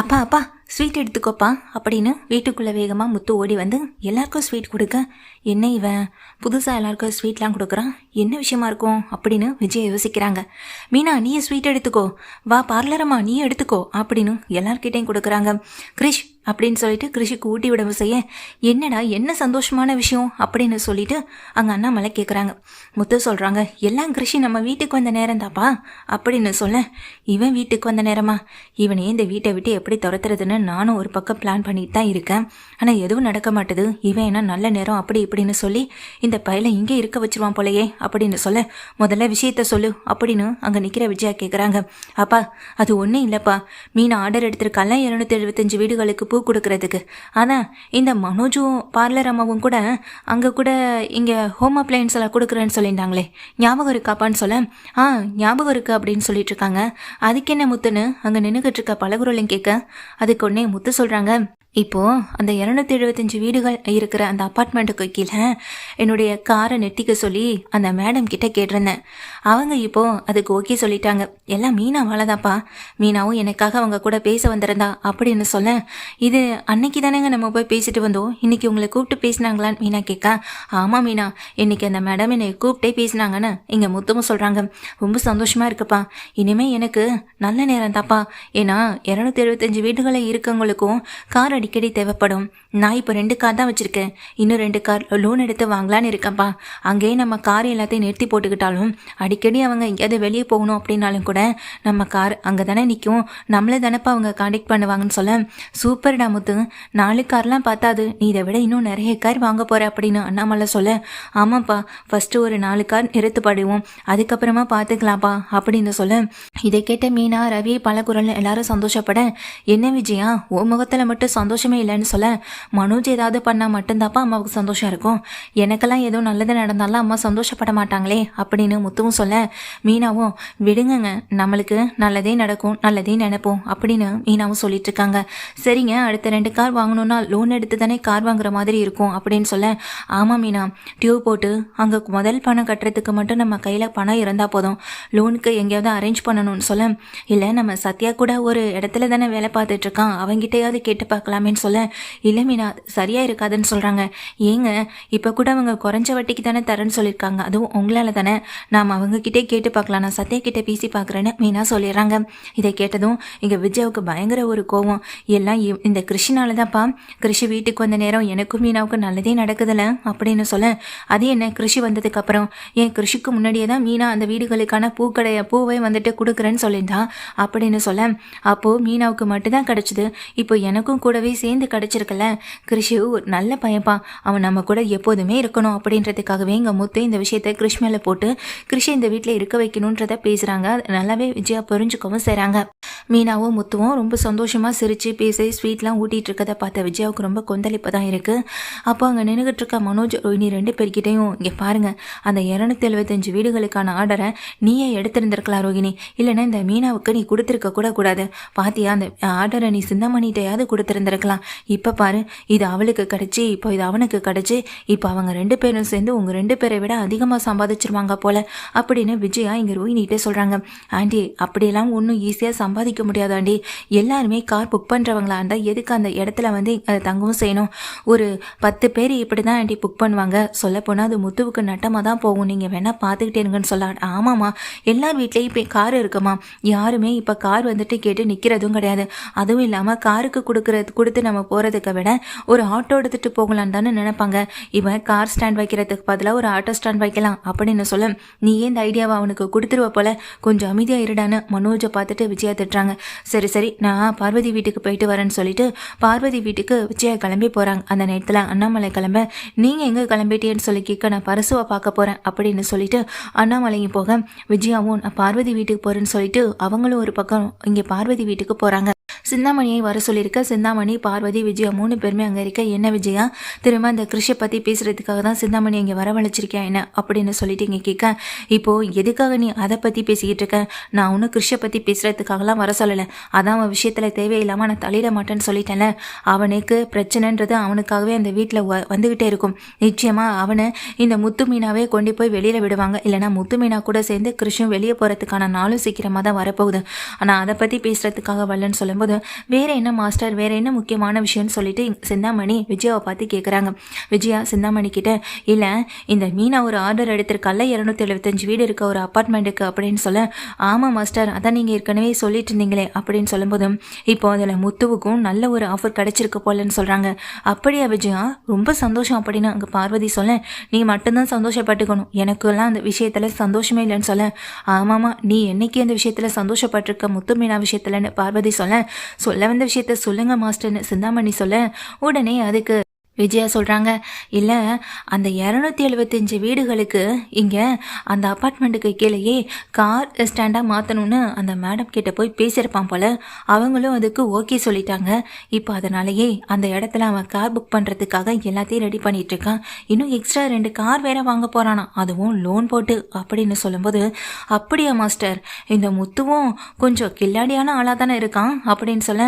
அப்பா அப்பா ஸ்வீட் எடுத்துக்கோப்பா அப்படின்னு வீட்டுக்குள்ளே வேகமாக முத்து ஓடி வந்து எல்லாருக்கும் ஸ்வீட் கொடுக்க. என்ன இவன்? புதுசாக எல்லாருக்கும் ஸ்வீட்லாம் கொடுக்குறான்? என்ன விஷயமா இருக்கும்? அப்படின்னு விஜய் யோசிக்கிறாங்க. மீனா நீ ஸ்வீட் எடுத்துக்கோ. வா பார்லரம்மா நீ எடுத்துக்கோ அப்படின்னு எல்லார்கிட்டையும் கொடுக்குறாங்க. கிரிஷ் அப்படின்னு சொல்லிட்டு கிருஷிக்கு ஊட்டி விட செய்ய என்னடா என்ன சந்தோஷமான விஷயம்? அப்படின்னு சொல்லிட்டு அங்கே அண்ணாமலை கேட்குறாங்க முத்து சொல்கிறாங்க எல்லாம் கிருஷி நம்ம வீட்டுக்கு வந்த நேரம் தாப்பா அப்படின்னு சொல்ல இவன் வீட்டுக்கு வந்த நேரமா? இவனே இந்த வீட்டை விட்டு எப்படி துரத்துறதுன்னு நானும் ஒரு பக்கம் பிளான் பண்ணிட்டு தான் இருக்கேன். ஆனால் எதுவும் நடக்க மாட்டுது. இவன் என்ன நல்ல நேரம் அப்படி இப்படின்னு சொல்லி இந்த பயலை இங்கே இருக்க வச்சிருவான் போலயே அப்படின்னு சொல்ல முதல்ல விஷயத்த சொல்லு அப்படின்னு அங்கே நிற்கிற விஜயா கேட்குறாங்க அப்பா அது ஒன்றும் இல்லைப்பா. மீன் ஆர்டர் எடுத்திருக்கால இரநூத்தி எழுபத்தஞ்சு வீடுகளுக்கு பூ கொடுக்கறதுக்கு. ஆனால் இந்த மனோஜும் பார்லர் அம்மாவும் கூட அங்கே கூட இங்கே ஹோம் அப்ளையன்ஸ் எல்லாம் கொடுக்குறேன்னு சொல்லியிருந்தாங்களே. ஞாபகம் இருக்காப்பான்னு சொல்ல? ஆ ஞாபகம் இருக்கு அப்படின்னு சொல்லிட்டு இருக்காங்க. அதுக்கு என்ன முத்துன்னு அங்கே நின்றுக்கிட்டு இருக்க பலகுரலையும் கேட்க அதுக்கு உடனே முத்து சொல்கிறாங்க இப்போ அந்த இரநூத்தி எழுபத்தஞ்சு வீடுகள் இருக்கிற அந்த அப்பார்ட்மெண்ட்டுக்கு கீழே என்னுடைய காரை நெட்டிக்க சொல்லி அந்த மேடம் கிட்ட கேட்டிருந்தேன். அவங்க இப்போ அதுக்கு ஓகே சொல்லிட்டாங்க. எல்லாம் மீனா வாழதாப்பா மீனாவும் எனக்காக அவங்க கூட பேச வந்திருந்தா அப்படின்னு சொல்ல இது அன்னைக்கு தானேங்க நம்ம போய் பேசிட்டு வந்தோம். இன்னைக்கு உங்களை கூப்பிட்டு பேசினாங்களான்னு மீனா கேட்க ஆமாம் மீனா இன்னைக்கு அந்த மேடம் என்னை கூப்பிட்டே பேசினாங்கன்னு இங்கே முத்தமும் சொல்கிறாங்க ரொம்ப சந்தோஷமா இருக்குப்பா. இனிமே எனக்கு நல்ல நேரம் தாப்பா ஏன்னா இரநூத்தி எழுபத்தஞ்சு வீடுகளில் இருக்கவங்களுக்கும் காரை அடிக்கடி தேவைப்படும். நான் இப்போ ரெண்டு கார் தான் வச்சுருக்கேன். இன்னும் ரெண்டு கார் லோன் எடுத்து வாங்கலான்னு இருக்கேன்ப்பா. அங்கேயே நம்ம கார் எல்லாத்தையும் நிறுத்தி போட்டுக்கிட்டாலும் அடிக்கடி அவங்க எங்கேயாவது வெளியே போகணும் அப்படின்னாலும் கூட நம்ம கார் அங்கே தானே நிற்கும் நம்மளே தானேப்பா அவங்க காண்டாக்ட் பண்ணுவாங்கன்னு சொல்ல. சூப்பர்டா முத்து. நாலு கார்லாம் பார்த்தாது. நீ இதை விட இன்னும் நிறைய கார் வாங்க போகிற அப்படின்னு அண்ணாமலை சொல்ல. ஆமாப்பா. ஃபஸ்ட்டு ஒரு நாலு கார் நிறுத்து படுவோம். அதுக்கப்புறமா பார்த்துக்கலாம்ப்பா அப்படின்னு சொல்ல. இதை கேட்ட மீனா ரவி பலகுரல் எல்லாரும் சந்தோஷப்பட என்ன விஜயா? உன் முகத்தில் மட்டும் சந்தோஷமே இல்லைன்னு சொல்ல. மனோஜ் ஏதாவது பண்ணால் மட்டும்தாப்பா அம்மாவுக்கு சந்தோஷம் இருக்கும். எனக்கெல்லாம் ஏதோ நல்லது நடந்தாலும் அம்மா சந்தோஷப்பட மாட்டாங்களே அப்படின்னு முத்துவும் சொல்ல மீனாவும் விடுங்கங்க. நம்மளுக்கு நல்லதே நடக்கும் நல்லதே நினைப்போம் அப்படின்னு மீனாவும் சொல்லிட்டு இருக்காங்க. சரிங்க அடுத்த ரெண்டு கார் வாங்கணும்னா லோன் எடுத்து தானே கார் வாங்குற மாதிரி இருக்கும் அப்படின்னு சொல்ல ஆமாம் மீனா டியூப் போட்டு அங்கே முதல் பணம் கட்டுறதுக்கு மட்டும் நம்ம கையில் பணம் இருந்தால் போதும். லோனுக்கு எங்கேயாவது அரேஞ்ச் பண்ணணும்னு சொல்ல இல்லை நம்ம சத்யா கூட ஒரு இடத்துல தானே வேலை பார்த்துட்டு இருக்கான். அவங்ககிட்டயாவது கேட்டு பார்க்கலாமேன்னு சொல்ல இல்லை மீனா சரியாக இருக்காதுன்னு சொல்கிறாங்க ஏங்க இப்போ கூட அவங்க குறைஞ்ச வட்டிக்கு தானே தரேன்னு சொல்லியிருக்காங்க அதுவும் உங்களால் தானே. நாம் அவங்கக்கிட்டே கேட்டு பார்க்கலாம். நான் சத்யா கிட்டே பேசி பார்க்குறேன்னு மீனா சொல்லிடுறாங்க. இதை கேட்டதும் இங்கே விஜயாவுக்கு பயங்கர ஒரு கோவம். எல்லாம் இந்த கிருஷினால தான்ப்பா கிருஷி வீட்டுக்கு வந்த நேரம் எனக்கும் மீனாவுக்கும் நல்லதே நடக்குதுல்ல அப்படின்னு சொல்ல அது என்ன? கிருஷி வந்ததுக்கு அப்புறம் என் கிருஷிக்கு முன்னாடியே தான் மீனா அந்த வீடுகளுக்கான பூக்கடைய பூவை வந்துட்டு கொடுக்குறேன்னு சொல்லியிருந்தா? அப்படின்னு சொல்ல அப்போது மீனாவுக்கு மட்டும்தான் கிடச்சிது. இப்போ எனக்கும் கூடவே சேர்ந்து கிடச்சிருக்கல கிருஷி ஒரு நல்ல பையன்பா. அவன் நம்ம கூட எப்போதுமே இருக்கணும் அப்படின்றதுக்காகவே எங்கள் முத்து இந்த விஷயத்தை கிருஷ் மேலே போட்டு கிருஷி இந்த வீட்டில் இருக்க வைக்கணுன்றத பேசுகிறாங்க நல்லாவே விஜயா புரிஞ்சுக்கவும் செய்கிறாங்க மீனாவும் முத்துவும் ரொம்ப சந்தோஷமாக சிரித்து பேசி ஸ்வீட்லாம் ஊட்டிகிட்டு இருக்கதை பார்த்த விஜயாவுக்கு ரொம்ப கொந்தளிப்பு தான் இருக்குது அப்போ அங்கே நின்றுகிட்டு இருக்க மனோஜ் ரோஹினி ரெண்டு பேர்கிட்டையும் இங்கே பாருங்கள் அந்த இரநூத்தி எழுபத்தஞ்சு வீடுகளுக்கான ஆர்டரை நீயே எடுத்திருந்திருக்கலாம் ரோஹினி இல்லைன்னா இந்த மீனாவுக்கு நீ கொடுத்துருக்க கூட கூடாது. பாத்தியா அந்த ஆர்டரை நீ சிந்தமணிகிட்டையாவது கொடுத்துருந்துருக்கலாம். இப்போ பாரு இது அவளுக்கு கிடச்சி இப்போ இது அவனுக்கு கிடச்சி இப்போ அவங்க ரெண்டு பேரும் சேர்ந்து உங்கள் ரெண்டு பேரை விட அதிகமாக சம்பாதிச்சிருவாங்க போல அப்படின்னு விஜயா இங்கே ரோஹினிகிட்டே சொல்கிறாங்க ஆண்டி அப்படியெல்லாம் ஒன்றும் ஈஸியாக சம்பாதிக்க முடியாது ஆண்டி. எல்லாருமே கார் புக் பண்ணுறவங்களா இருந்தால் எதுக்கு அந்த இடத்துல வந்து அதை தங்கவும் செய்யணும்? ஒரு பத்து பேர் இப்படி தான் ஆண்டி புக் பண்ணுவாங்க. சொல்லப்போனால் அது முத்துவுக்கு நட்டமாக தான் போகும். நீங்கள் வேணால் பார்த்துக்கிட்டே இருங்கன்னு சொல்ல ஆமாம்மா எல்லார் வீட்லேயும் இப்போ கார் இருக்குமா யாருமே இப்போ கார் வந்துட்டு கேட்டு நிற்கிறதும் கிடையாது. அதுவும் இல்லாமல் காருக்கு கொடுக்குறது கொடுத்து நம்ம போகிறதுக்கு விட ஒரு ஆட்டோ எடுத்துகிட்டு போகலான்னு தானே நினைப்பாங்க. இவன் கார் ஸ்டாண்ட் வைக்கிறதுக்கு பதிலாக ஒரு ஆட்டோ ஸ்டாண்ட் வைக்கலாம். அப்படின்னு சொல்ல நீ ஏன் இந்த ஐடியாவை அவனுக்கு கொடுத்துருவ போல. கொஞ்சம் அமைதியாக இருடான்னு மனோஜை பார்த்துட்டு விஜயா திட்டுறாங்க. சரி சரி நான் பார்வதி வீட்டுக்கு போயிட்டு வரேன்னு சொல்லிட்டு பார்வதி வீட்டுக்கு விஜயா கிளம்பி போகிறாங்க அந்த நேரத்தில் அண்ணாமலை கிளம்ப நீங்கள் எங்கே கிளம்பிட்டேன்னு சொல்லி கேட்க நான் பரசுவை பார்க்க போகிறேன் அப்படின்னு சொல்லிட்டு அண்ணாமலையும் போக விஜயாவும் நான் பார்வதி வீட்டுக்கு போகிறேன்னு சொல்லிட்டு அவங்களும் ஒரு பக்கம் இங்கே பார்வதி வீட்டுக்கு போகிறாங்க சிந்தாமணியை வர சொல்லியிருக்க சிந்தாமணி பார்வதி விஜயா மூணு பேருமே அங்கே இருக்க என்ன விஜயா? திரும்ப அந்த கிருஷியை பற்றி பேசுகிறதுக்காக தான் சிந்தாமணி இங்கே வரவழைச்சிருக்கியா என்ன? அப்படின்னு சொல்லிட்டு இங்கே கேட்க இப்போது எதுக்காக நீ அதை பற்றி பேசிக்கிட்டு இருக்க? நான் ஒன்றும் கிருஷியை பற்றி பேசுகிறதுக்காகலாம் வர சொல்லலை. அதான் அவன் விஷயத்தில் தேவையில்லாமல் நான் தலையிட மாட்டேன்னு சொல்லிட்டேன்ல. அவனுக்கு பிரச்சனைன்றது அவனுக்காகவே அந்த வீட்டில் வந்துக்கிட்டே இருக்கும். நிச்சயமாக அவனை இந்த முத்து மீனாவே கொண்டு போய் வெளியில் விடுவாங்க. இல்லைனா முத்து மீனா கூட சேர்ந்து கிருஷியும் வெளியே போகிறதுக்கான நாளும் சீக்கிரமாக தான் வரப்போகுது. ஆனால் அதை பற்றி பேசுகிறதுக்காக வரலன்னு சொல்லும்போது வேறு என்ன மாஸ்டர் வேறு என்ன முக்கியமான விஷயம்னு சொல்லிட்டு சிந்தாமணி விஜயாவை பார்த்து கேட்குறாங்க விஜயா சிந்தாமணி கிட்ட இல்லை இந்த மீனா ஒரு ஆர்டர் எடுத்திருக்கல்ல இரநூத்தி எழுபத்தஞ்சு வீடு இருக்க ஒரு அப்பார்ட்மெண்ட்டுக்கு அப்படின்னு சொல்ல ஆமாம் மாஸ்டர் அதான் நீங்கள் ஏற்கனவே சொல்லிட்டு இருந்தீங்களே அப்படின்னு சொல்லும்போதும் இப்போ அதில் முத்துவுக்கும் நல்ல ஒரு ஆஃபர் கிடச்சிருக்கு போலன்னு சொல்கிறாங்க அப்படியா விஜயா ரொம்ப சந்தோஷம் அப்படின்னு அங்கே பார்வதி சொல்ல நீ மட்டும்தான் சந்தோஷப்பட்டுக்கணும் எனக்கெல்லாம் அந்த விஷயத்தில் சந்தோஷமே இல்லைன்னு சொல்ல. ஆமாம்மா நீ என்னைக்கு அந்த விஷயத்தில் சந்தோஷப்பட்டிருக்க முத்து மீனா விஷயத்துலன்னு? பார்வதி சொல்ல சொல்ல வந்த விஷயத்த சொல்லுங்க மாஸ்டர்னு சிந்தாமணி சொல்ல உடனே அதுக்கு விஜயா சொல்கிறாங்க இல்லை அந்த இரநூத்தி எழுபத்தஞ்சு வீடுகளுக்கு இங்கே அந்த அப்பார்ட்மெண்ட்டுக்கு கீழேயே கார் ஸ்டாண்டாக மாற்றணும்னு அந்த மேடம் கிட்ட போய் பேசியிருப்பான் போல். அவங்களும் அதுக்கு ஓகே சொல்லிட்டாங்க. இப்போ அதனாலேயே அந்த இடத்துல அவன் கார் புக் பண்ணுறதுக்காக எல்லாத்தையும் ரெடி பண்ணிட்டு இருக்கான். இன்னும் எக்ஸ்ட்ரா ரெண்டு கார் வேற வாங்க போகிறானா அதுவும் லோன் போட்டு அப்படின்னு சொல்லும்போது அப்படியா மாஸ்டர். இந்த முத்துவும் கொஞ்சம் கில்லாடியான ஆளாக தானே இருக்கான்? அப்படின்னு சொல்ல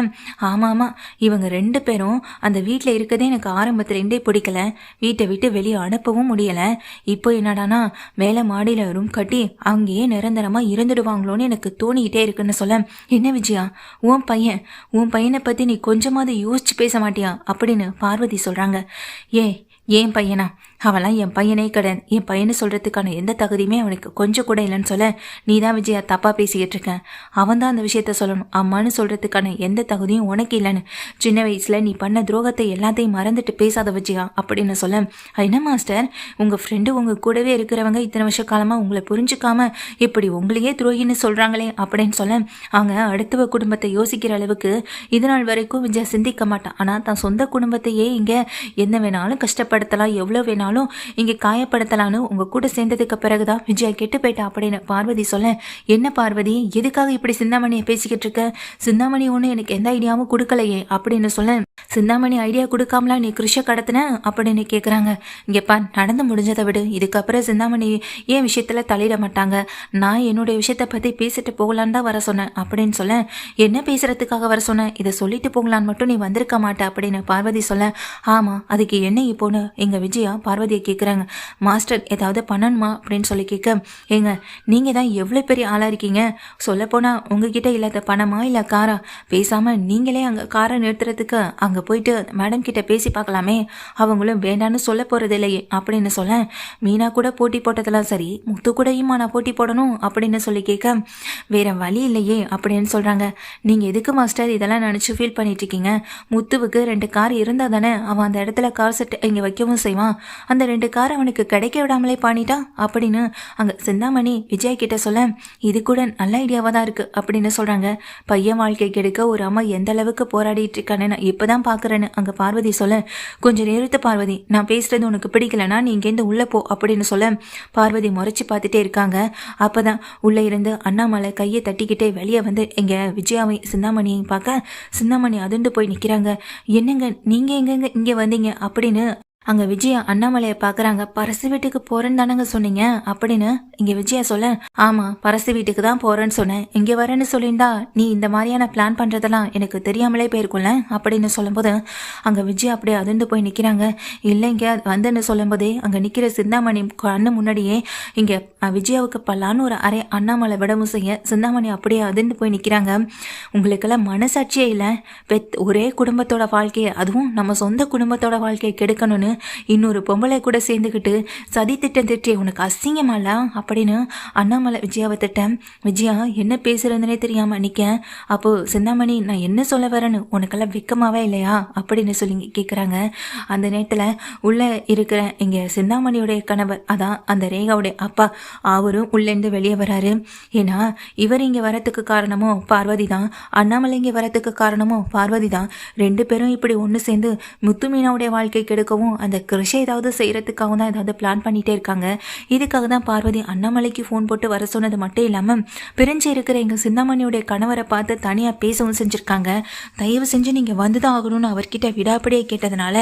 ஆமாம் ஆமாம் இவங்க ரெண்டு பேரும் அந்த வீட்டில் இருக்கதே எனக்கு ரெண்டே பிடிக்கல. வீட்டை விட்டு வெளியே அனுப்பவும் முடியலை. இப்போ என்னடானா மேலே மாடியில் ரூம் கட்டி அங்கேயே நிரந்தரமாக இருந்துடுவாங்களோன்னு எனக்கு தோணிக்கிட்டே இருக்குன்னு சொல்ல. என்ன விஜயா? உன் பையன் உன் பையனை பற்றி நீ கொஞ்சமாவது யோசிச்சு பேச மாட்டியா? அப்படின்னு பார்வதி சொல்கிறாங்க ஏ ஏன் பையனா? அவன்லாம் என் பையனே கடன் என் பையனை சொல்கிறதுக்கான எந்த தகுதியுமே அவனுக்கு கொஞ்சம் கூட இல்லைன்னு சொல்ல நீ தான் விஜயா தப்பாக பேசிக்கிட்டு இருக்கேன் அவன் தான் அந்த விஷயத்த சொல்லணும். அம்மான்னு சொல்கிறதுக்கான எந்த தகுதியும் உனக்கு இல்லைன்னு. சின்ன வயசில் நீ பண்ண துரோகத்தை எல்லாத்தையும் மறந்துட்டு பேசாத விஜயா அப்படின்னு சொல்ல. என்ன மாஸ்டர்? உங்கள் ஃப்ரெண்டு உங்கள் கூடவே இருக்கிறவங்க இத்தனை வருஷ காலமாக உங்களை புரிஞ்சுக்காம இப்படி உங்களையே துரோகின்னு சொல்கிறாங்களே அப்படின்னு சொல்ல. அவங்க அடுத்தவ குடும்பத்தை யோசிக்கிற அளவுக்கு இது நாள் வரைக்கும் விஜயா சிந்திக்க மாட்டான். ஆனால் தான் சொந்த குடும்பத்தையே இங்கே என்ன வேணாலும் கஷ்டப்படுத்தலாம். எவ்வளோ வேணாலும் இருந்தாலும் இங்கே காயப்படுத்தலான்னு உங்க கூட சேர்ந்ததுக்கு பிறகுதான் விஜயா கெட்டு போயிட்டா அப்படின்னு பார்வதி சொல்ல என்ன பார்வதி எதுக்காக இப்படி சிந்தாமணியை பேசிக்கிட்டு இருக்க? சிந்தாமணி ஒன்று எனக்கு எந்த ஐடியாவும் கொடுக்கலையே அப்படின்னு சொல்ல சிந்தாமணி ஐடியா கொடுக்காமலா நீ கிருஷ கடத்தின? அப்படின்னு கேட்குறாங்க இங்கேப்பா நடந்து முடிஞ்சதை விடு. இதுக்கப்புறம் சிந்தாமணி ஏன் விஷயத்தில் தலையிட மாட்டாங்க? நான் என்னுடைய விஷயத்தை பற்றி பேசிட்டு போகலான்னு தான் வர சொன்னேன் அப்படின்னு சொல்ல என்ன பேசுறதுக்காக வர சொன்னேன் இதை சொல்லிட்டு போகலான்னு மட்டும் நீ வந்திருக்க மாட்ட அப்படின்னு பார்வதி சொல்ல ஆமாம் அதுக்கு என்ன இப்போன்னு? எங்கள் விஜயா பார்வதியை கேட்குறாங்க மாஸ்டர் ஏதாவது பண்ணணுமா? அப்படின்னு சொல்லி கேட்க ஏங்க நீங்கள் தான் எவ்வளோ பெரிய ஆளாக இருக்கீங்க. சொல்லப்போனால் உங்ககிட்ட இல்லாத பணமா இல்லை காரா? பேசாமல் நீங்களே அங்கே காரை நிறுத்துறதுக்கு அங்கே போயிட்டு மேடம் கிட்ட பேசி பார்க்கலாமே. அவங்களும் வேண்டான்னு சொல்ல போகிறது இல்லையே அப்படின்னு சொல்ல மீனா கூட போட்டி போட்டதெல்லாம் சரி முத்து கூடயுமா நான் போட்டி போடணும் அப்படின்னு சொல்லி கேட்க வேற வழி இல்லையே அப்படின்னு சொல்கிறாங்க நீங்கள் எதுக்கு மாஸ்டர் இதெல்லாம் நினச்சி ஃபீல் பண்ணிட்டு இருக்கீங்க? முத்துவுக்கு ரெண்டு கார் இருந்தால் தானே அவன் அந்த இடத்துல கார் செட் இங்கே வைக்கவும் செய்வான். அந்த ரெண்டு கார் அவனுக்கு கிடைக்க விடாமலே பாணிட்டான் அப்படின்னு அங்கே சிந்தாமணி விஜய் கிட்ட சொல்ல இது கூட நல்ல ஐடியாவாக தான் இருக்குது அப்படின்னு சொல்கிறாங்க பையன் வாழ்க்கை கெடுக்க ஒரு அம்மா எந்த அளவுக்கு போராடிட்டு இருக்கானே நான் இப்போ தான் பார்க்குறேன்னு அங்கே பார்வதி சொல்ல கொஞ்சம் நேரத்து பார்வதி நான் பேசுறது உனக்கு பிடிக்கலனா நீ இங்கேருந்து உள்ளே போ அப்படின்னு சொல்ல பார்வதி முறைச்சி பார்த்துட்டே இருக்காங்க. அப்போ தான் உள்ளே இருந்து அண்ணாமலை கையை தட்டிக்கிட்டே வெளியே வந்து எங்க விஜயாவை சிந்தாமணியை பார்க்க சிந்தாமணி அதிர்ந்து போய் நிற்கிறாங்க என்னங்க நீங்கள் எங்கெங்க இங்கே வந்தீங்க? அப்படின்னு அங்கே விஜயா அண்ணாமலையை பார்க்குறாங்க பரசு வீட்டுக்கு போகிறேன்னு தானங்க சொன்னீங்க? அப்படின்னு இங்கே விஜயா சொல்ல ஆமாம் பரசு வீட்டுக்கு தான் போகிறேன்னு சொன்னேன். இங்கே வரேன்னு சொல்லியிருந்தா நீ இந்த மாதிரியான பிளான் பண்ணுறதெல்லாம் எனக்கு தெரியாமலே போயிருக்கும்ல? அப்படின்னு சொல்லும்போது அங்கே விஜயா அப்படியே அதிர்ந்து போய் நிற்கிறாங்க இல்லைங்க வந்துன்னு சொல்லும்போதே அங்கே நிற்கிற சிந்தாமணி கண்ணு முன்னாடியே இங்கே விஜயாவுக்கு பல்லான்னு ஒரு அரை அண்ணாமலை விடவும் செய்ய சிந்தாமணி அப்படியே அதிர்ந்து போய் நிற்கிறாங்க உங்களுக்கெல்லாம் மனசாட்சியே இல்லை. பெத் ஒரே குடும்பத்தோட வாழ்க்கையை அதுவும் நம்ம சொந்த குடும்பத்தோட வாழ்க்கையை கெடுக்கணும்னு இன்னொரு பொம்பளை கூட சேர்ந்துக்கிட்டு சதி திட்டம் திட்டே உனக்கு அசிங்கமால அப்படின்னு அண்ணாமலை விஜயாவை திட்டம். விஜயா என்ன பேசுறதுனே தெரியாம நிக்க. அப்போ சிந்தாமணி நான் என்ன சொல்ல வரேன்னு? உனக்கெல்லாம் வெக்கமாவே இல்லையா? அப்படின்னு சொல்லி கேட்குறாங்க அந்த நேரத்தில் உள்ள இருக்கிற இங்க சிந்தாமணியுடைய கணவர் அதான் அந்த ரேகாவுடைய அப்பா அவரும் உள்ளேருந்து வெளியே வராரு. ஏன்னா இவர் இங்கே வரத்துக்கு காரணமோ பார்வதி தான். அண்ணாமலை இங்கே வரத்துக்கு காரணமோ பார்வதி தான். ரெண்டு பேரும் இப்படி ஒன்று சேர்ந்து முத்துமீனாவுடைய வாழ்க்கை கெடுக்கவும் அந்த கிருஷை ஏதாவது செய்கிறதுக்காக தான் ஏதாவது பிளான் பண்ணிகிட்டே இருக்காங்க. இதுக்காக தான் பார்வதி அண்ணாமலைக்கு ஃபோன் போட்டு வர சொன்னது மட்டும் இல்லாமல் பிரிஞ்சு இருக்கிற எங்கள் சிந்தாமணியுடைய கணவரை பார்த்து தனியாக பேசவும் செஞ்சுருக்காங்க. தயவு செஞ்சு நீங்கள் வந்து தான் ஆகணும்னு அவர்கிட்ட விடாப்படியே கேட்டதுனால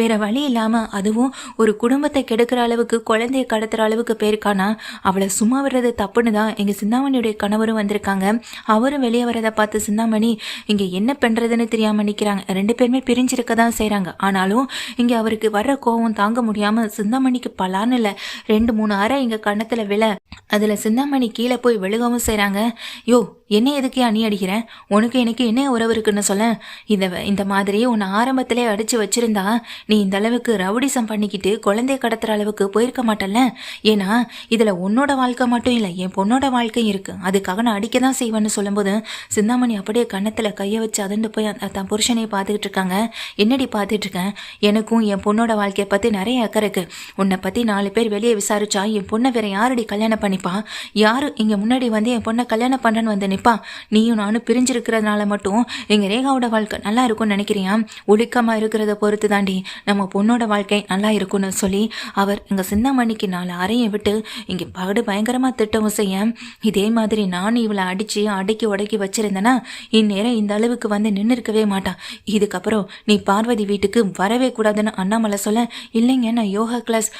வேறு வழி இல்லாமல் அதுவும் ஒரு குடும்பத்தை கெடுக்கிற அளவுக்கு குழந்தைய கடத்துகிற அளவுக்கு போயிருக்கானா? அவளை சும்மா விடுறது தப்புன்னு தான் எங்கள் சிந்தாமணியுடைய கணவரும் வந்திருக்காங்க. அவரும் வெளியே வரதை பார்த்து சிந்தாமணி இங்கே என்ன பண்ணுறதுன்னு தெரியாமல் நிற்கிறாங்க ரெண்டு பேருமே பிரிஞ்சிருக்க தான் செய்கிறாங்க ஆனாலும் இங்கே அவருக்கு வர்ற கோவம் தாங்க முடியாம சிந்தாமணிக்கு பலான்னு இல்லை. ரெண்டு மூணு அரை இங்க கன்னத்துல விழ. அதுல சிந்தாமணி கீழே போய் விழுகவும் செய்றாங்க. யோ என்ன எதுக்கே அணி அடிக்கிறேன் உனக்கு எனக்கு என்ன உறவு இருக்குன்னு சொல்ல. இந்த இந்த மாதிரி உன்னை ஆரம்பத்திலே அடிச்சு வச்சிருந்தா நீ இந்த அளவுக்கு ரவுடிசம் பண்ணிக்கிட்டு குழந்தை கடத்துற அளவுக்கு போயிருக்க மாட்டல்ல? ஏன்னா இதுல உன்னோட வாழ்க்கை மட்டும் இல்லை என் பொண்ணோட வாழ்க்கையும் இருக்கு. அதுக்காக நான் அடிக்க தான் செய்வேன்னு சொல்லும்போது சிந்தாமணி அப்படியே கன்னத்துல கையை வச்சு அதண்டு போய் அந்த- தன் பார்த்துக்கிட்டு இருக்காங்க. என்னடி பார்த்துட்டு இருக்கேன் எனக்கும் என் பொண்ணோட வாழ்க்கையை பத்தி நிறைய அக்கறை இருக்கு. உன்னை பத்தி நாலு பேர் வெளியே விசாரிச்சா என் பொண்ணை வேற யாரடி கல்யாணம் பண்ணிப்பா? யாரு இங்க முன்னாடி வந்து என் பொண்ணை கல்யாணம் பண்றேன்னு வந்து நிப்பா? நீயும் நானும் பிரிஞ்சிருக்கிறதுனால மட்டும் எங்க ரேகாவோட வாழ்க்கை நல்லா இருக்கும்னு நினைக்கிறியா? ஒழுக்கமா இருக்கிறத பொறுத்து தாண்டி நம்ம பொண்ணோட வாழ்க்கை நல்லா இருக்கும்னு சொல்லி அவர் எங்க சின்னமணிக்கு நாலு அறையை விட்டு இங்க பகடு பயங்கரமா திட்டவும் செய்ய. இதே மாதிரி நானும் இவளை அடிச்சு அடக்கி உடக்கி வச்சிருந்தேன்னா இந்நேரம் இந்த அளவுக்கு வந்து நின்று இருக்கவே மாட்டான் இதுக்கப்புறம் நீ பார்வதி வீட்டுக்கு வரவே கூடாதுன்னு அண்ணாமலை சொல்ல இல்லைங்க நான் யோகா கிளாஸ்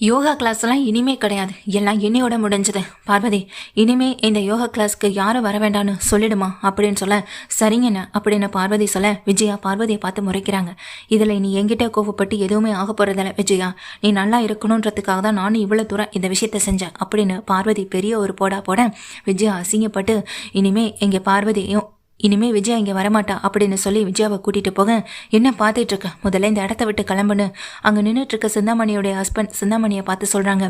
யோகா கிளாஸ்லாம் இனிமே கிடையாது. எல்லாம் என்னையோட முடிஞ்சது. பார்வதி இனிமே இந்த யோகா கிளாஸ்க்கு யாரும் வர வேண்டாம்னு சொல்லிடுமா? அப்படின்னு சொல்ல சரிங்கண்ணா அப்படின்னு பார்வதி சொல்ல விஜயா பார்வதியை பார்த்து முறைக்கிறாங்க. இதில் நீ என்கிட்ட கோவப்பட்டு எதுவுமே ஆக போகிறதில்ல விஜயா. நீ நல்லா இருக்கணுன்றதுக்காக தான் நானும் இவ்வளோ தூரம் இந்த விஷயத்த செஞ்சேன் அப்படின்னு பார்வதி பெரிய ஒரு போடா போட விஜயா அசிங்கப்பட்டு இனிமே எங்கள் பார்வதியும் இனிமே விஜயா இங்கே வரமாட்டா அப்படின்னு சொல்லி விஜயாவை கூட்டிட்டு போக என்ன பார்த்துட்டு இருக்க? முதல்ல இந்த இடத்த விட்டு கிளம்புன்னு. அங்கே நின்றுட்டு இருக்க சிந்தாமணியோடைய ஹஸ்பண்ட் சிந்தாமணியை பார்த்து சொல்கிறாங்க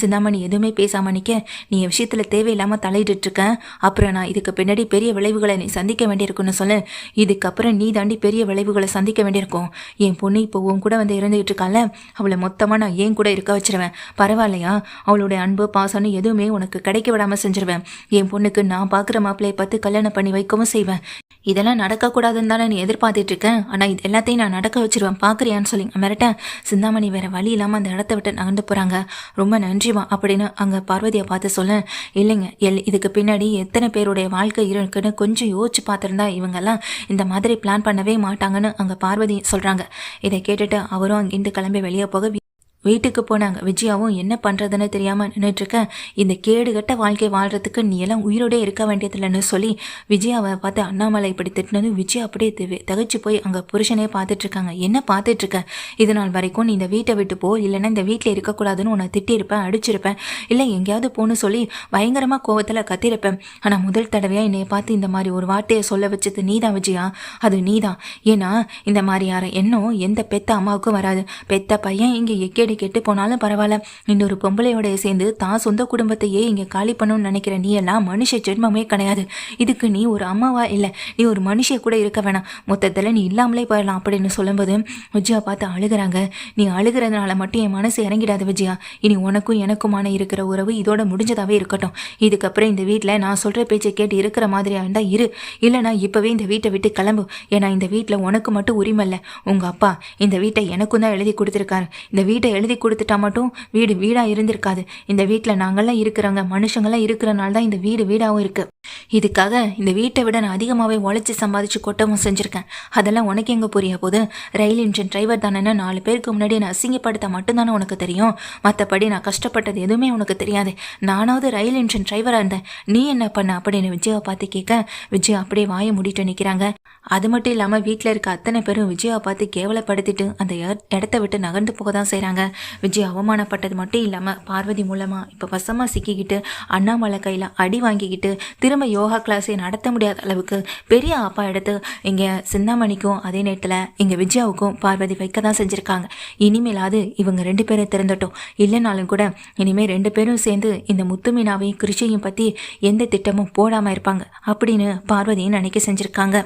சிந்தாமணி எதுவுமே பேசாம நிற்க நீ என் விஷயத்தில் தேவையில்லாமல் தலையிட்டு இருக்க. அப்புறம் நான் இதுக்கு பின்னாடி பெரிய விளைவுகளை நீ சந்திக்க வேண்டியிருக்குன்னு சொல்லு. இதுக்கப்புறம் நீ தாண்டி பெரிய விளைவுகளை சந்திக்க வேண்டியிருக்கும். என் பொண்ணு இப்போ உன் கூட வந்து இருந்துகிட்டு இருக்கால. அவளை மொத்தமாக நான் ஏன் கூட இருக்க வச்சிருவேன்? பரவாயில்லையா? அவளுடைய அன்பு பாசம்னு எதுவுமே உனக்கு கிடைக்க விடாமல் செஞ்சிருவேன். என் பொண்ணுக்கு நான் பார்க்குற மாப்பிள்ளையை பார்த்து கல்யாணம் பண்ணி வைக்கவும் செய்வேன். இதெல்லாம் நடக்கக்கூடாதுன்னு தானே நீ எதிர்பார்த்துட்டு இருக்கேன் ஆனால் இது எல்லாத்தையும் நான் நடக்க வச்சிருவேன். பார்க்குறியான்னு சொல்லி மிரட்டேன். சிந்தாமணி வேற வழி இல்லாமல் அந்த இடத்த விட்டு நகர்ந்து போகிறாங்க ரொம்ப நன்றிமா அப்படின்னு அங்கே பார்வதியை பார்த்து சொல்ல இல்லைங்க எல் இதுக்கு பின்னாடி எத்தனை பேருடைய வாழ்க்கை இருக்குன்னு கொஞ்சம் யோசிச்சு பார்த்துருந்தா இவங்கெல்லாம் இந்த மாதிரி பிளான் பண்ணவே மாட்டாங்கன்னு அங்கே பார்வதி சொல்கிறாங்க இதை கேட்டுட்டு அவரும் அங்கேருந்து கிளம்பி வெளியே போக வீட்டுக்கு போனாங்க. விஜயாவும் என்ன பண்ணுறதுன்னு தெரியாமல் நின்றுட்டுருக்க இந்த கேடுகட்ட வாழ்க்கை வாழ்கிறதுக்கு நீ எல்லாம் உயிரோடே இருக்க வேண்டியதில்லைன்னு சொல்லி விஜயாவை பார்த்து அண்ணாமலை இப்படி திட்டினது விஜயா அப்படியே தி திகைச்சு போய் அங்கே புருஷனே பார்த்துட்ருக்காங்க என்ன பார்த்துட்ருக்க இது நாள் வரைக்கும் நீ இந்த வீட்டை விட்டு போ. இல்லைன்னா இந்த வீட்டில் இருக்கக்கூடாதுன்னு உன்னை திட்டியிருப்பேன் அடிச்சிருப்பேன். இல்லை எங்கேயாவது போகணும் சொல்லி பயங்கரமாக கோவத்தில் கத்திருப்பேன் ஆனால் முதல் தடவையாக என்னையை பார்த்து இந்த மாதிரி ஒரு வார்த்தையை சொல்ல வச்சது நீ தான் விஜயா. அது நீ தான் ஏன்னா இந்த மாதிரி யாரை எண்ணம் எந்த பெத்த அம்மாவுக்கும் வராது. பெத்த பையன் இங்கே எக்கேடி கெட்டு போனாலும் பரவாயில்ல. இன்னொரு பொம்பளையோட சேர்ந்து தான் சொந்த குடும்பத்தையே இங்கே காலி பண்ணணும்னு நினைக்கிற நீ எல்லாம் மனுஷ ஜென்மமே கிடையாது. இதுக்கு நீ ஒரு அம்மாவா இல்லை நீ ஒரு மனுஷிய கூட இருக்க வேணாம். மொத்தத்தில் நீ இல்லாமலே போயிடலாம் அப்படின்னு சொல்லும்போது விஜயா பார்த்து அழுகுறாங்க. நீ அழுகிறதுனால மட்டும் என் மனசு இறங்கிடாது விஜயா. இனி உனக்கும் எனக்குமான இருக்கிற உறவு இதோட முடிஞ்சதாகவே இருக்கட்டும். இதுக்கப்புறம் இந்த வீட்டில் நான் சொல்கிற பேச்சை கேட்டு இருக்கிற மாதிரியா இருந்தால் இரு. இல்லைனா இப்போவே இந்த வீட்டை விட்டு கிளம்பு. ஏன்னா இந்த வீட்டில் உனக்கு மட்டும் உரிமை இல்லை. உங்கள் அப்பா இந்த வீட்டை எனக்கும் தான் எழுதி கொடுத்துருக்காரு. இந்த வீட்டை எழுதி எழுதி கொடுத்துட்டா மட்டும் வீடு வீடாக இருந்திருக்காது. இந்த வீட்டில் நாங்கள்லாம் இருக்கிறவங்க மனுஷங்கள்லாம் இருக்கிறனால தான் இந்த வீடு வீடாகவும் இருக்குது இதுக்காக இந்த வீட்டை விட நான் அதிகமாகவே உழைச்சி சம்பாதிச்சு கொட்டவும் செஞ்சுருக்கேன். அதெல்லாம் உனக்கு எங்கே புரிய போது ரயில் இன்ஜின் டிரைவர் தானேன்னு நாலு பேருக்கு முன்னாடி நான் அசிங்கப்படுத்த மட்டும்தானே உனக்கு தெரியும்? மற்றபடி நான் கஷ்டப்பட்டது எதுவுமே உனக்கு தெரியாது. நானாவது ரயில் இன்ஜின் டிரைவராக இருந்தேன். நீ என்ன பண்ண அப்படின்னு விஜயாவை பார்த்து கேட்க விஜய் அப்படியே வாயை மூடிட்டு நிற்கிறாங்க அது மட்டும் இல்லாமல் வீட்டில் இருக்க அத்தனை பேரும் விஜயாவை பார்த்து கேவலப்படுத்திட்டு அந்த இடத்த விட்டு நகர்ந்து போக தான் செய்கிறாங்க விஜய் அவமானப்பட்டது மட்டும் இல்லாமல் பார்வதி மூலமாக இப்போ வசமாக சிக்கிக்கிட்டு அண்ணாமலை கையில் அடி வாங்கிக்கிட்டு திரும்ப யோகா கிளாஸை நடத்த முடியாத அளவுக்கு பெரிய அப்பா எடுத்து இங்கே சிந்தாமணிக்கும் அதே நேரத்தில் இங்கே விஜயாவுக்கும் பார்வதி வைக்க தான் செஞ்சுருக்காங்க. இனிமேலாவது இவங்க ரெண்டு பேரும் திறந்துட்டோம். இல்லைனாலும் கூட இனிமேல் ரெண்டு பேரும் சேர்ந்து இந்த முத்துமீனாவையும் கிருஷியையும் பற்றி எந்த திட்டமும் போடாமல் இருப்பாங்க அப்படின்னு பார்வதியும் நினைக்க செஞ்சுருக்காங்க.